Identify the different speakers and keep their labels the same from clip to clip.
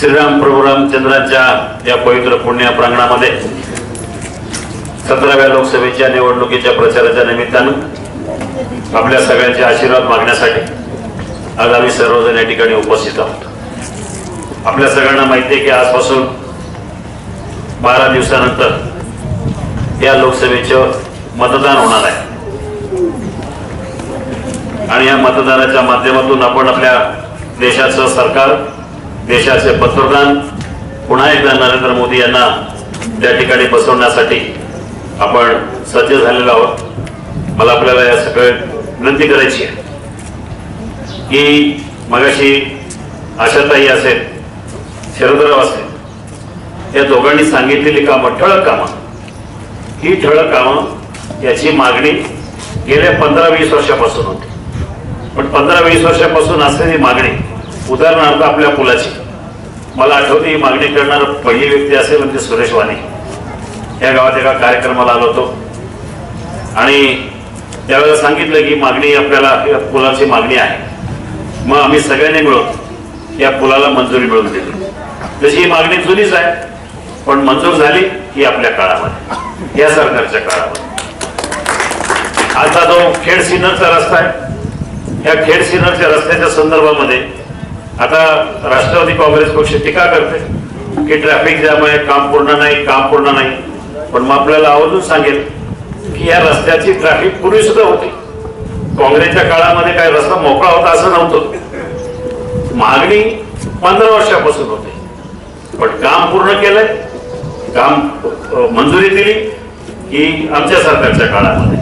Speaker 1: श्रीराम प्रभू रामचंद्रांच्या या पवित्र पुण्य प्रांगणामध्ये सतराव्या लोकसभेच्या निवडणुकीच्या प्रचाराच्या निमित्तानं आपल्या सगळ्यांचे आशीर्वाद मागण्यासाठी आज आम्ही सर्वजण या ठिकाणी उपस्थित आहोत. आपल्या सगळ्यांना माहिती आहे की आजपासून बारा दिवसानंतर या लोकसभेचं मतदान होणार आहे. आणि या मतदानाच्या माध्यमातून आपण आपल्या देशाचं सरकार देशाचे पंतप्रधान पुन्हा एकदा नरेंद्र मोदी यांना त्या ठिकाणी बसवण्यासाठी आपण सज्ज झालेलो आहोत. मला आपल्याला या सगळे विनंती करायची आहे की मगाशी आशाताई असेल शरदराव असेल या दोघांनी सांगितलेली कामं ठळक कामं. ही ठळक कामं याची मागणी गेल्या पंधरा वीस वर्षापासून होती. पण पंधरा वीस वर्षापासून असलेली मागणी उदाहरणार्थ आपल्या पुलाची. मला आठवते ही मागणी करणार पहिली व्यक्ती असेल म्हणजे सुरेश वाणी. या गावात एका कार्यक्रमाला आलो होतो. आणि त्यावेळेला सांगितलं की मागणी आपल्याला या पुलाची मागणी आहे. मग आम्ही सगळ्यांनी मिळून या पुलाला मंजुरी मिळवून दिली. तशी ही मागणी जुनीच आहे. पण मंजूर झाली ही आपल्या काळामध्ये. या सरकारच्या काळामध्ये. आता जो खेड सिन्नरचा रस्ता आहे या खेड सिन्नरच्या रस्त्याच्या संदर्भामध्ये आता राष्ट्रवादी काँग्रेस पक्ष टीका करते की ट्रॅफिक जॅम आहे काम पूर्ण नाही काम पूर्ण नाही. पण मग आपल्याला आवर्जून सांगेल की या रस्त्याची ट्रॅफिक पूर्वी सुद्धा होती. काँग्रेसच्या काळामध्ये काय रस्ता मोकळा होता असं नव्हतं. मागणी पंधरा वर्षापासून होते. पण काम पूर्ण केलंय. काम मंजुरी दिली की आमच्या सरकारच्या काळामध्ये.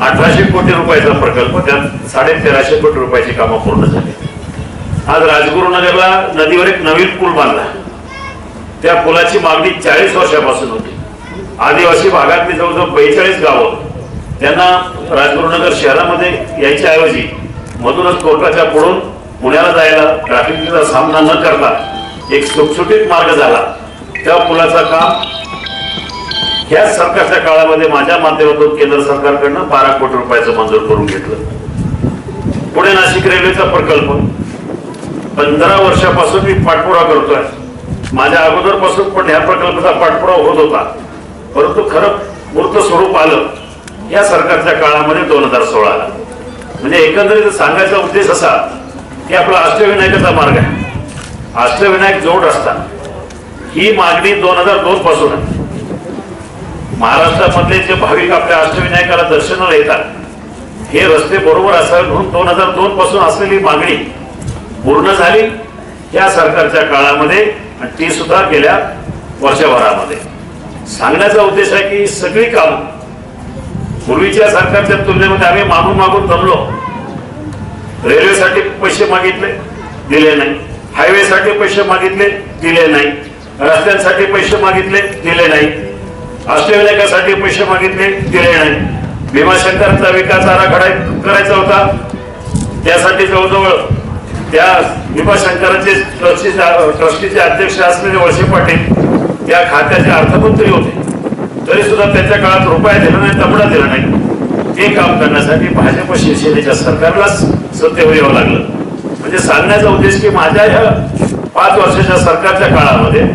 Speaker 1: अठराशे कोटी रुपयाचा प्रकल्प त्यात साडे तेराशे कोटी रुपयाची कामं पूर्ण झाली. आज राजगुरुनगरला नदीवर एक नवीन पूल बांधला. त्या पुलाची मागणी चाळीस वर्षापासून होती. आदिवासी भागातली जवळजवळ बेचाळीस गावं त्यांना राजगुरुनगर शहरामध्ये यायच्या ऐवजी मधूनच कोर्टाच्या पुढून पुण्याला जायला ट्रॅफिकचा सामना न करता एक सुटसुटीत मार्ग झाला. त्या पुलाचं काम ह्याच सरकारच्या काळामध्ये माझ्या माध्यमातून केंद्र सरकारकडनं बारा कोटी रुपयाचं मंजूर करून घेतलं. पुणे नाशिक रेल्वेचा प्रकल्प पंधरा वर्षापासून मी पाठपुरावा करतोय. माझ्या अगोदरपासून पण ह्या प्रकल्पाचा पाठपुरावा होत होता. परंतु खरं मूर्त स्वरूप आलं. या सरकारच्या काळामध्ये दोन हजार सोळाला म्हणजे एकंदरीत सांगायचा उद्देश असा की आपला अष्टविनायकाचा मार्ग आहे. अष्टविनायक जोड रस्ता ही मागणी दोन हजार दोन पासून आहे. महाराष्ट्रामधले जे भाविक आपल्या अष्टविनायकाला दर्शनाला येतात हे रस्ते बरोबर असावे म्हणून दोन हजार दोन पासून असलेली मागणी पूर्ण झाली या सरकारच्या काळामध्ये आणि ती सुद्धा गेल्या वर्षभरामध्ये. सांगण्याचा उद्देश आहे की सगळी काम पूर्वीच्या सरकारच्या तुलनेमध्ये आम्ही मागून मागून जमलो रेल्वेसाठी पैसे मागितले दिले नाही. हायवेसाठी पैसे मागितले दिले नाही. रस्त्यांसाठी पैसे मागितले दिले नाही. अष्टविनायकासाठी पैसे मागितले दिले नाही. भीमाशंकरचा विकास आराखडा करायचा होता त्यासाठी जवळजवळ त्या भीमाशंकराचे ट्रस्टी ट्रस्टीचे अध्यक्ष असलेले वळसे पाटील त्या खात्याचे अर्थमंत्री होते. तरी सुद्धा त्यांच्या काळात रुपया दिला नाही तबडा दिला नाही. ते काम करण्यासाठी भाजप शिवसेनेच्या सरकारलाच सत्तेवर यावं लागलं. म्हणजे सांगण्याचा उद्देश की माझ्या ह्या पाच वर्षाच्या सरकारच्या काळामध्ये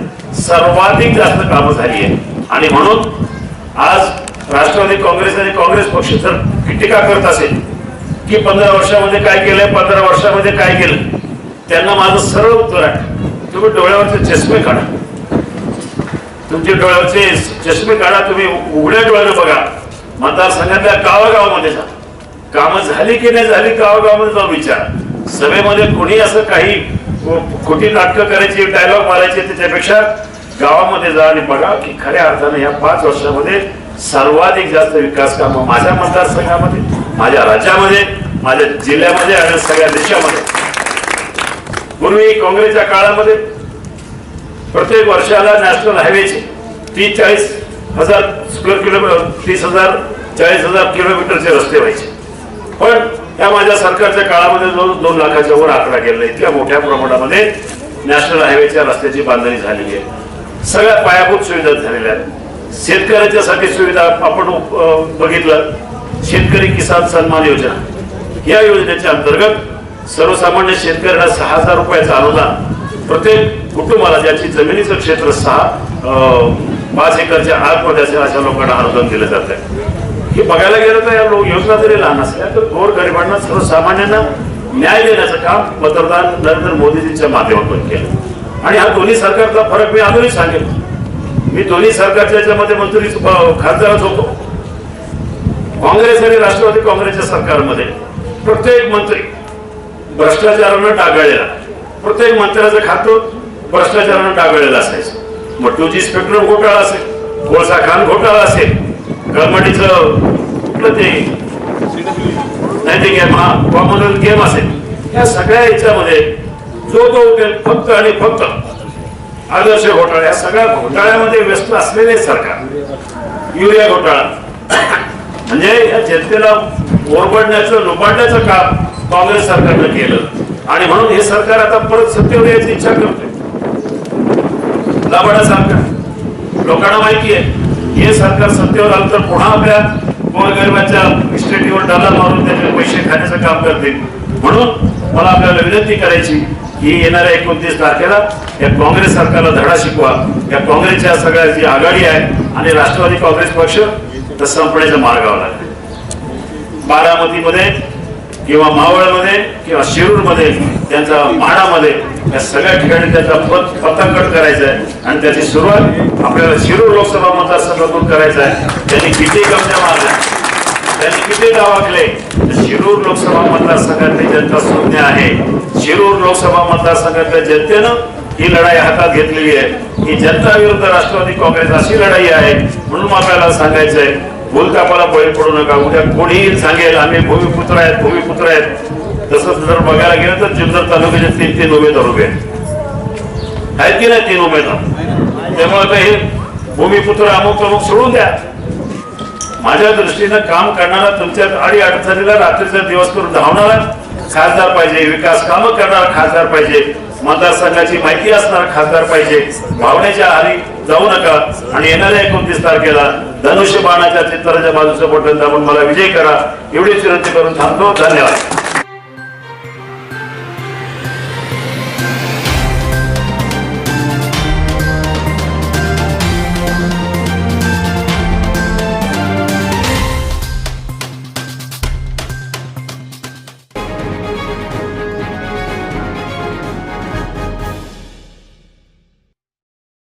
Speaker 1: सर्वाधिक जास्त कामं झाली आहे आणि म्हणून आज राष्ट्रवादी काँग्रेस आणि काँग्रेस पक्ष जर टीका करत असेल की पंधरा वर्षामध्ये काय केलंय पंधरा वर्षामध्ये काय केलं त्यांना माझं सरळ उत्तर आहे. तुम्ही डोळ्यावरचे चष्मे काढा. तुमचे डोळ्यावरचे चष्मे काढा तुम्ही उघड्या डोळ्याने बघा. मतदारसंघातल्या गावागावामध्ये जा. कामं झाली की नाही झाली गावागावामध्ये जाऊन विचार. सभेमध्ये कोणी असं काही खोटी नाटकं करायची डायलॉग मारायचे त्याच्यापेक्षा गावामध्ये जा आणि बघा की खऱ्या अर्थाने या पाच वर्षामध्ये सर्वाधिक जास्त विकास कामं माझ्या मतदारसंघामध्ये माझ्या राज्यामध्ये माझ्या जिल्ह्यामध्ये आणि सगळ्या देशामध्ये. पूर्वी काँग्रेसच्या काळामध्ये प्रत्येक वर्षाला नॅशनल हायवेचे तीस चाळीस हजार स्क्वेअर किलोमीटर तीस हजार चाळीस हजार किलोमीटरचे रस्ते व्हायचे. पण या माझ्या सरकारच्या काळामध्ये जवळ दोन लाखाच्या वर आकडा गेलेला इतक्या मोठ्या प्रमाणामध्ये नॅशनल हायवेच्या रस्त्याची बांधणी झालेली आहे. सगळ्या पायाभूत सुविधा झालेल्या आहेत. शेतकऱ्याच्यासाठी सुविधा आपण बघितलं. शेतकरी किसान सन्मान योजना. या योजनेच्या अंतर्गत सर्वसामान्य शेतकऱ्यांना सहा हजार रुपयाचा अनुदान प्रत्येक कुटुंबाला ज्याची जमिनीचं क्षेत्र सहा अं, पाच एकरच्या आतमध्ये असेल अशा लोकांना अनुदान दिलं जात आहे. हे बघायला गेलं तर या योजना जरी लहान असल्या तर गोर गरिबांना सर्वसामान्यांना न्याय देण्याचं काम पंतप्रधान नरेंद्र मोदीजींच्या माध्यमातून केलं. आणि हा दोन्ही सरकारचा फरक मी अजूनही सांगेल मी दोन्ही सरकारच्या याच्यामध्ये मंजुरी खासदारच होतो. काँग्रेस आणि राष्ट्रवादी काँग्रेसच्या सरकारमध्ये प्रत्येक मंत्री भ्रष्टाचारानं डागाळलेला प्रत्येक मंत्र्याचं खातं भ्रष्टाचारानं डागाळलेलं असायचं. मग टू जी स्पेक्ट्रम घोटाळा असेल कोळसा खान घोटाळा असेल गरमाडीचं कुठलं ते नाही ते गेम हा कॉमनवेल्थ गेम असेल या सगळ्या याच्यामध्ये जो तो उठेल फक्त आणि फक्त आदर्श घोटाळा या सगळ्या घोटाळ्यामध्ये व्यस्त असलेले सरकार युरिया घोटाळा म्हणजे या जनतेला ओरबडण्याचं लुबाडण्याचं काम काँग्रेस सरकारनं केलं. आणि म्हणून हे सरकार आता परत सत्तेवर यायची इच्छा करते लाबाडा सरकार लोकांना माहिती आहे हे सरकार सत्तेवर आलं तर पुन्हा आपल्या गोरगरिबाच्या इस्टेटीवर डॉलर मारून त्याचे पैसे खाण्याचं काम करते. म्हणून मला आपल्याला विनंती करायची की येणाऱ्या एकोणतीस तारखेला या काँग्रेस सरकारला धडा शिकवा. या काँग्रेसच्या सगळ्या जी आघाडी आहे आणि राष्ट्रवादी काँग्रेस पक्ष तर संपण्याच्या मार्गावर आहे बारामतीमध्ये किंवा मावळमध्ये किंवा शिरूरमध्ये त्यांचा म्हाडामध्ये या सगळ्या ठिकाणी त्याचा पत पत्ता करायचा आहे. आणि त्याची सुरुवात आपल्याला शिरूर लोकसभा मतदारसंघातून करायचं आहे. त्यांनी किती गमत्या मारल्या? त्यांनी किती दावाकले? शिरूर लोकसभा मतदारसंघातली जनता शून्य आहे. शिरूर लोकसभा मतदारसंघातल्या जनतेनं ही लढाई हातात घेतलेली आहे. ही जनता विरुद्ध राष्ट्रवादी काँग्रेस अशी लढाई आहे म्हणून आपल्याला सांगायचंय आहे भूलकापाला बळी पडू नका. उद्या कोणीही सांगेल आम्ही भूमिपुत्र आहेत भूमिपुत्र आहेत. तसंच जर बघायला गेलं तर जुन्नर तालुक्याचे तीन तीन उमेदवार उभे आहेत. की नाही तीन उमेदवार? त्यामुळे हे भूमिपुत्र अमुक अमुक सोडून द्या. माझ्या दृष्टीनं काम करणारा तुमच्या अडी अडचणीला रात्रीचा दिवस करून धावणारा खासदार पाहिजे विकास कामं करणारा खासदार पाहिजे. मतदारसंघाची माहिती असणारा खासदार पाहिजे. भावनेच्या आधी जाऊ नका आणि येणाऱ्या एकोणतीस तारखेला धनुष्य बाणाच्या चित्राच्या बाजूचं बटन दाबून मला विजय करा. एवढीच विनंती करून थांबतो. धन्यवाद.